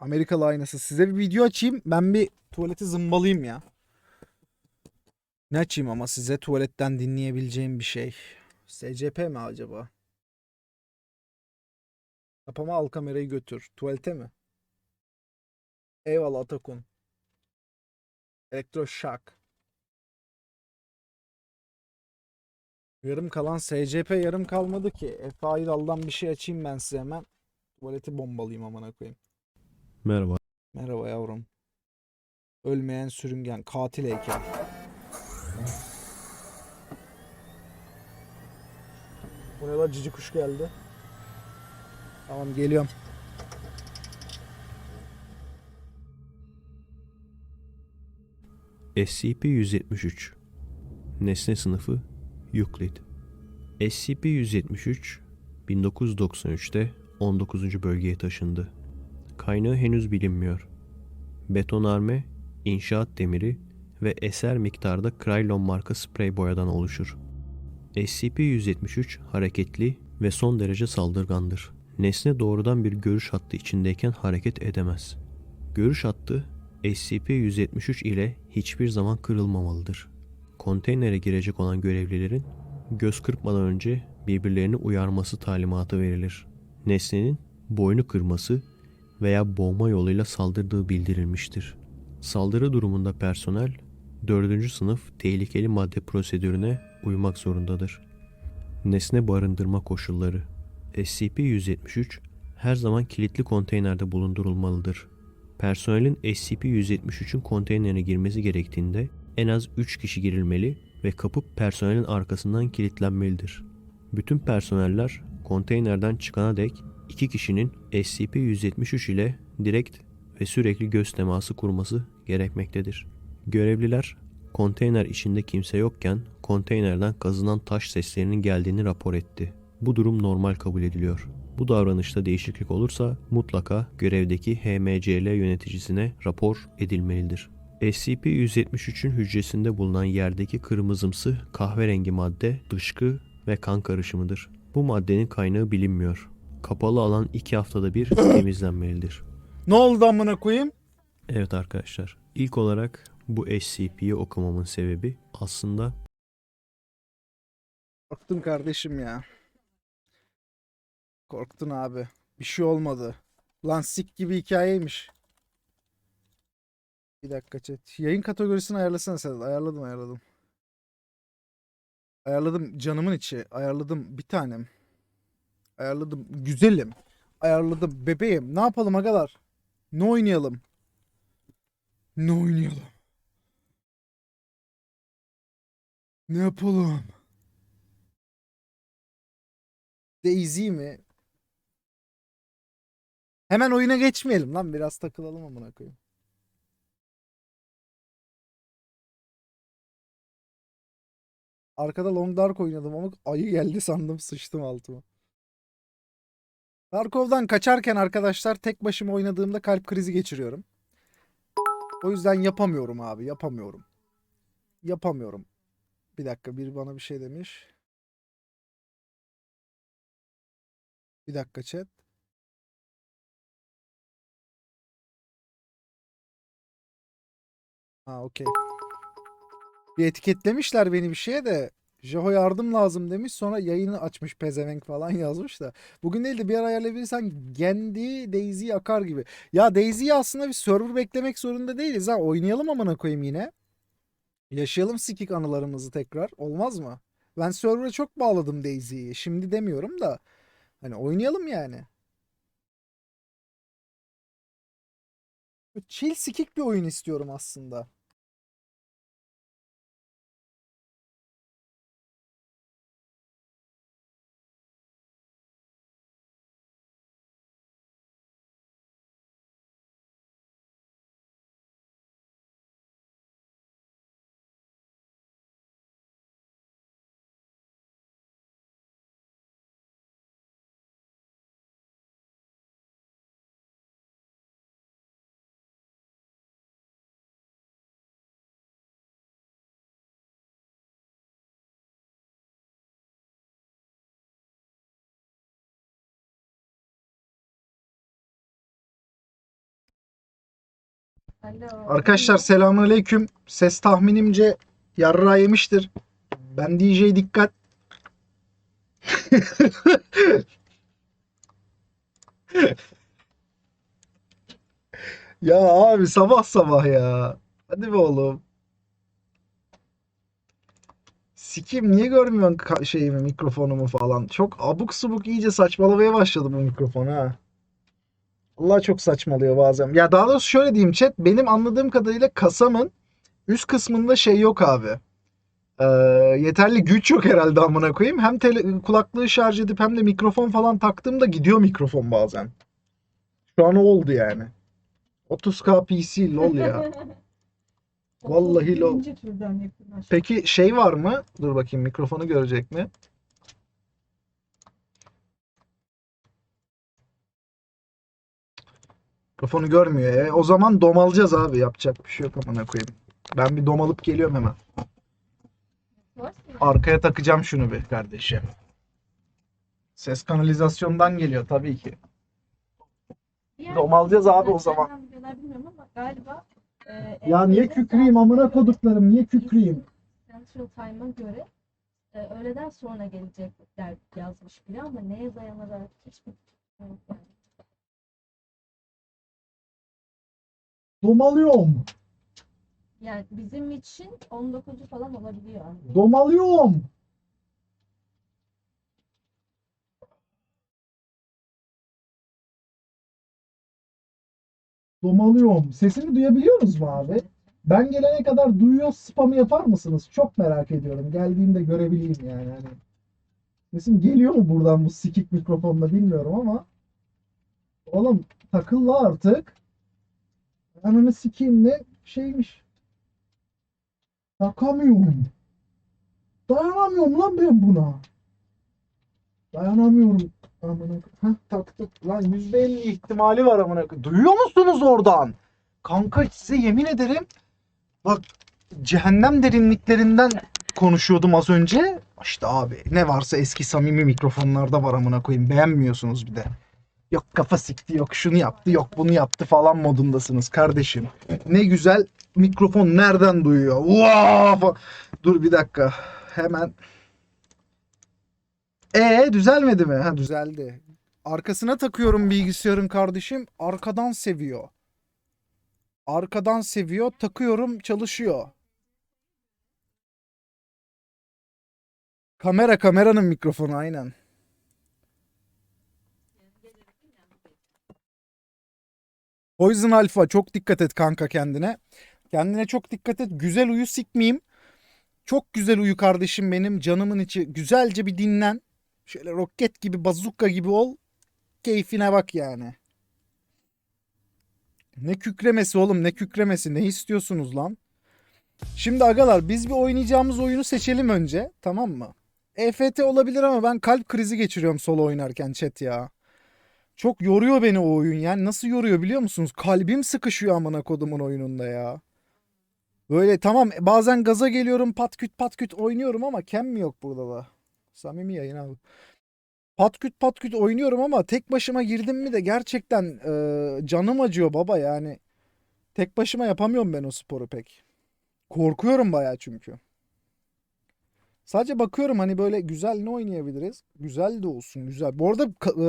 Amerikalı aynası. Size bir video açayım. Ben bir tuvaleti zımbalayayım ya. Ne açayım ama size tuvaletten dinleyebileceğim bir şey. SCP mi acaba? Kapama al kamerayı götür. Tuvalete mi? Eyvallah Atakun. Elektroşak. Yarım kalan SCP yarım kalmadı ki. Efe Aydal'dan bir şey açayım ben size hemen. Tuvaleti bombalayayım amına koyayım. Merhaba. Merhaba yavrum. Ölmeyen sürüngen katil heykel. Bu ne lan cici kuş geldi. Tamam geliyorum. SCP-173 Nesne sınıfı Euclid SCP-173 1993'te 19. bölgeye taşındı. Kaynağı henüz bilinmiyor. Betonarme, inşaat demiri ve eser miktarda Krylon marka sprey boyadan oluşur. SCP-173 hareketli ve son derece saldırgandır. Nesne doğrudan bir görüş hattı içindeyken hareket edemez. Görüş hattı SCP-173 ile hiçbir zaman kırılmamalıdır. Konteynere girecek olan görevlilerin göz kırpmadan önce birbirlerini uyarması talimatı verilir. Nesnenin boynu kırması veya boğma yoluyla saldırdığı bildirilmiştir. Saldırı durumunda personel 4. sınıf tehlikeli madde prosedürüne uymak zorundadır. Nesne barındırma koşulları SCP-173 her zaman kilitli konteynerde bulundurulmalıdır. Personelin SCP-173'ün konteynerine girmesi gerektiğinde en az 3 kişi girilmeli ve kapı personelin arkasından kilitlenmelidir. Bütün personeller konteynerden çıkana dek 2 kişinin SCP-173 ile direkt ve sürekli göz teması kurması gerekmektedir. Görevliler konteyner içinde kimse yokken konteynerden kazınan taş seslerinin geldiğini rapor etti. Bu durum normal kabul ediliyor. Bu davranışta değişiklik olursa mutlaka görevdeki HMCL yöneticisine rapor edilmelidir. SCP-173'ün hücresinde bulunan yerdeki kırmızımsı kahverengi madde dışkı ve kan karışımıdır. Bu maddenin kaynağı bilinmiyor. Kapalı alan 2 haftada bir temizlenmelidir. Ne oldu amına koyayım? Evet arkadaşlar, ilk olarak bu SCP'yi okumamın sebebi aslında Korktun kardeşim ya. Korktun abi. Bir şey olmadı. Lan sik gibi hikayeymiş. Bir dakika chat. Yayın kategorisini ayarlasana sen. Ayarladım ayarladım. Ayarladım canımın içi. Ayarladım bir tanem. Ayarladım güzelim. Ayarladım bebeğim. Ne yapalım agalar? Ne oynayalım? Ne oynayalım? Ne yapalım? Daisy mi? Hemen oyuna geçmeyelim lan biraz takılalım amına koyayım. Arkada Long Dark oynadım ama ayı geldi sandım sıçtım altıma. Tarkov'dan kaçarken arkadaşlar tek başıma oynadığımda kalp krizi geçiriyorum. O yüzden yapamıyorum abi yapamıyorum. Yapamıyorum. Bir dakika biri bana bir şey demiş. Bir dakika chat. Ha okey. Bir etiketlemişler beni bir şeye de Jeho yardım lazım demiş sonra yayını açmış pezevenk falan yazmış da. Bugün değil de bir ara ayarlayabilirsen Gendi Daisy'yi akar gibi. Ya Daisy'yi aslında bir server beklemek zorunda değiliz ha. Oynayalım amına koyayım yine. Yaşayalım sikik anılarımızı tekrar. Olmaz mı? Ben server'a çok bağladım Daisy'yi. Şimdi demiyorum da. Hani oynayalım yani. Chill sikik bir oyun istiyorum aslında. Alo. Arkadaşlar selamünaleyküm. Ses tahminimce yarra yemiştir. Ben DJ dikkat. Ya abi sabah sabah ya. Hadi be oğlum. Sikim niye görmüyorsun şeyimi mikrofonumu falan? Çok abuk subuk iyice saçmalamaya başladı bu mikrofon ha. Allah çok saçmalıyor bazen. Ya daha doğrusu şöyle diyeyim chat. Benim anladığım kadarıyla kasamın üst kısmında şey yok abi. Ee, yeterli güç yok herhalde amına koyayım. Hem tele- kulaklığı şarj edip hem de mikrofon falan taktığımda gidiyor mikrofon bazen. Şu an oldu yani. 30k PC lol ya. Vallahi lo- 31. türden yakınlaş. Peki şey var mı? Dur bakayım mikrofonu görecek mi? Mikrofonu görmüyor. E, o zaman domalacağız abi. Yapacak bir şey yok amına koyayım. Ben bir domalıp geliyorum hemen. Arkaya takacağım şunu bir kardeşim. Ses kanalizasyondan geliyor tabii ki. Domalacağız abi o zaman. bilmiyorum ama galiba e, Ya niye kükreyim amına koduklarım niye kükreyim? Central Time'a göre e, öğleden sonra gelecekler yazmış biri ama neye dayanarak hiçbir yani. Domalıyorum. Yani bizim için 19'u falan olabiliyor. Domalıyorum. Domalıyorum. Sesini duyabiliyoruz mu abi? Ben gelene kadar duyuyor spamı yapar mısınız? Çok merak ediyorum. Geldiğimde görebileyim yani. Hani sesim geliyor mu buradan bu sikik mikrofonla bilmiyorum ama. Oğlum takılla artık. Ananı sikeyim ne şeymiş. Takamıyorum. Dayanamıyorum lan ben buna. Dayanamıyorum. Amına Heh, taktık. Lan %50 ihtimali var amına. Duyuyor musunuz oradan? Kanka size yemin ederim bak cehennem derinliklerinden konuşuyordum az önce. İşte abi ne varsa eski samimi mikrofonlarda var amına koyayım. Beğenmiyorsunuz bir de. Yok kafa sikti, yok şunu yaptı, yok bunu yaptı falan modundasınız kardeşim. Ne güzel mikrofon nereden duyuyor? Vaa! Dur bir dakika. Hemen. E düzelmedi mi? Ha düzeldi. Arkasına takıyorum bilgisayarın kardeşim. Arkadan seviyor. Arkadan seviyor. Takıyorum çalışıyor. Kamera kameranın mikrofonu aynen. Poison Alpha çok dikkat et kanka kendine. Kendine çok dikkat et. Güzel uyu sikmeyeyim. Çok güzel uyu kardeşim benim. Canımın içi. Güzelce bir dinlen. Şöyle roket gibi bazooka gibi ol. Keyfine bak yani. Ne kükremesi oğlum ne kükremesi ne istiyorsunuz lan? Şimdi agalar biz bir oynayacağımız oyunu seçelim önce tamam mı? EFT olabilir ama ben kalp krizi geçiriyorum solo oynarken chat ya. Çok yoruyor beni o oyun yani nasıl yoruyor biliyor musunuz? Kalbim sıkışıyor amına kodumun oyununda ya. Böyle tamam bazen gaza geliyorum pat küt pat küt oynuyorum ama kem mi yok burada da? Samimi yayın abi. Pat küt pat küt oynuyorum ama tek başıma girdim mi de gerçekten e, canım acıyor baba yani. Tek başıma yapamıyorum ben o sporu pek. Korkuyorum bayağı çünkü. Sadece bakıyorum hani böyle güzel ne oynayabiliriz? Güzel de olsun güzel. Bu arada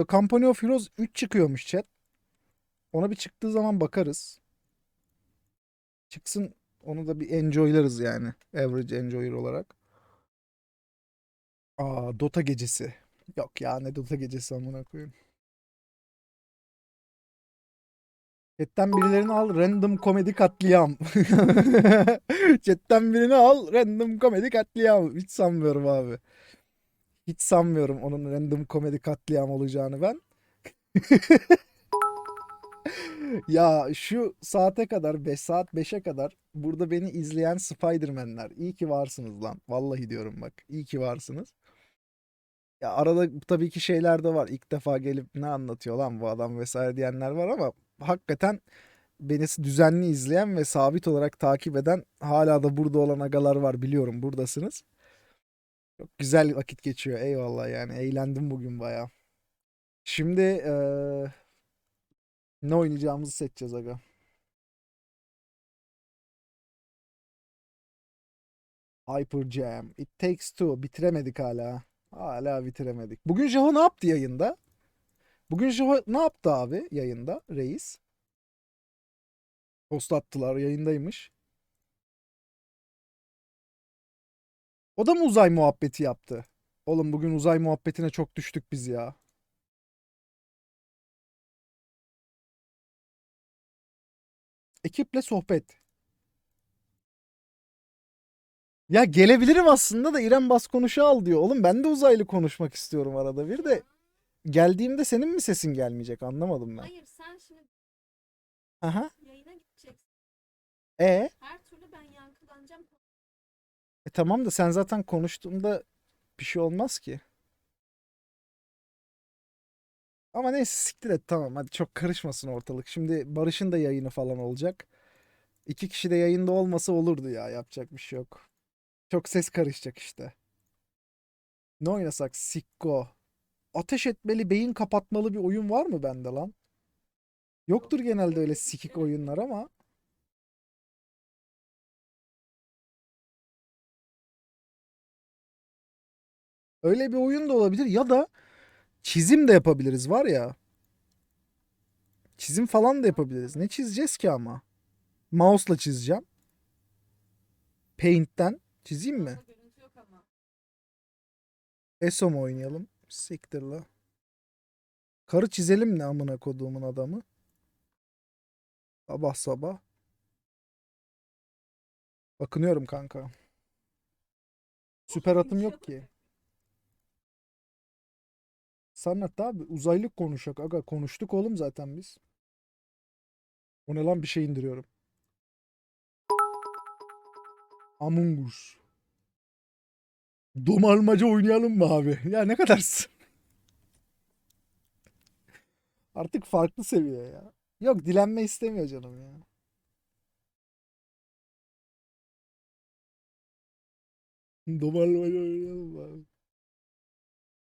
e, Company of Heroes 3 çıkıyormuş chat. Ona bir çıktığı zaman bakarız. Çıksın onu da bir enjoylarız yani. Average enjoyer olarak. Aa Dota gecesi. Yok ya ne Dota gecesi amına koyayım. Chatten birilerini al random komedi katliam. Chatten birini al random komedi katliam. Hiç sanmıyorum abi. Hiç sanmıyorum onun random komedi katliam olacağını ben. Ya şu saate kadar 5 saat 5'e kadar burada beni izleyen Spider-Man'ler iyi ki varsınız lan. Vallahi diyorum bak. iyi ki varsınız. Ya arada tabii ki şeyler de var. İlk defa gelip ne anlatıyor lan bu adam vesaire diyenler var ama hakikaten beni düzenli izleyen ve sabit olarak takip eden hala da burada olan agalar var biliyorum buradasınız. Çok güzel vakit geçiyor eyvallah yani eğlendim bugün baya. Şimdi ee, ne oynayacağımızı seçeceğiz aga. Hyper Jam. It Takes Two. Bitiremedik hala. Hala bitiremedik. Bugün Jaho ne yaptı yayında? Bugün Jaho ne yaptı abi yayında reis? Post attılar yayındaymış. O da mı uzay muhabbeti yaptı? Oğlum bugün uzay muhabbetine çok düştük biz ya. Ekiple sohbet. Ya gelebilirim aslında da İrem Bas konuşu al diyor. Oğlum ben de uzaylı konuşmak istiyorum arada bir de. Geldiğimde senin mi sesin gelmeyecek anlamadım ben. Hayır sen şimdi Aha. yayına gideceksin. E, Her türlü ben yankılanacağım. e tamam da sen zaten konuştuğunda bir şey olmaz ki. Ama neyse siktir et tamam hadi çok karışmasın ortalık. Şimdi Barış'ın da yayını falan olacak. İki kişi de yayında olmasa olurdu ya yapacak bir şey yok. Çok ses karışacak işte. Ne oynasak? Sikko. Ateş etmeli, beyin kapatmalı bir oyun var mı bende lan? Yoktur genelde öyle sikik oyunlar ama. Öyle bir oyun da olabilir ya da çizim de yapabiliriz var ya. Çizim falan da yapabiliriz. Ne çizeceğiz ki ama? Mouse'la çizeceğim. Paint'ten çizeyim mi? Fazla görüntü yok ama. ESO mu oynayalım? Siktir la. Karı çizelim ne amına koduğumun adamı. Sabah sabah. Bakınıyorum kanka. Süper atım yok ki. Sanat abi uzaylık konuşak aga konuştuk oğlum zaten biz. O ne lan bir şey indiriyorum. Among Us. Domalmaca oynayalım mı abi? Ya ne kadarsın? Artık farklı seviye ya. Yok dilenme istemiyor canım ya. Domalmaca oynayalım mı abi?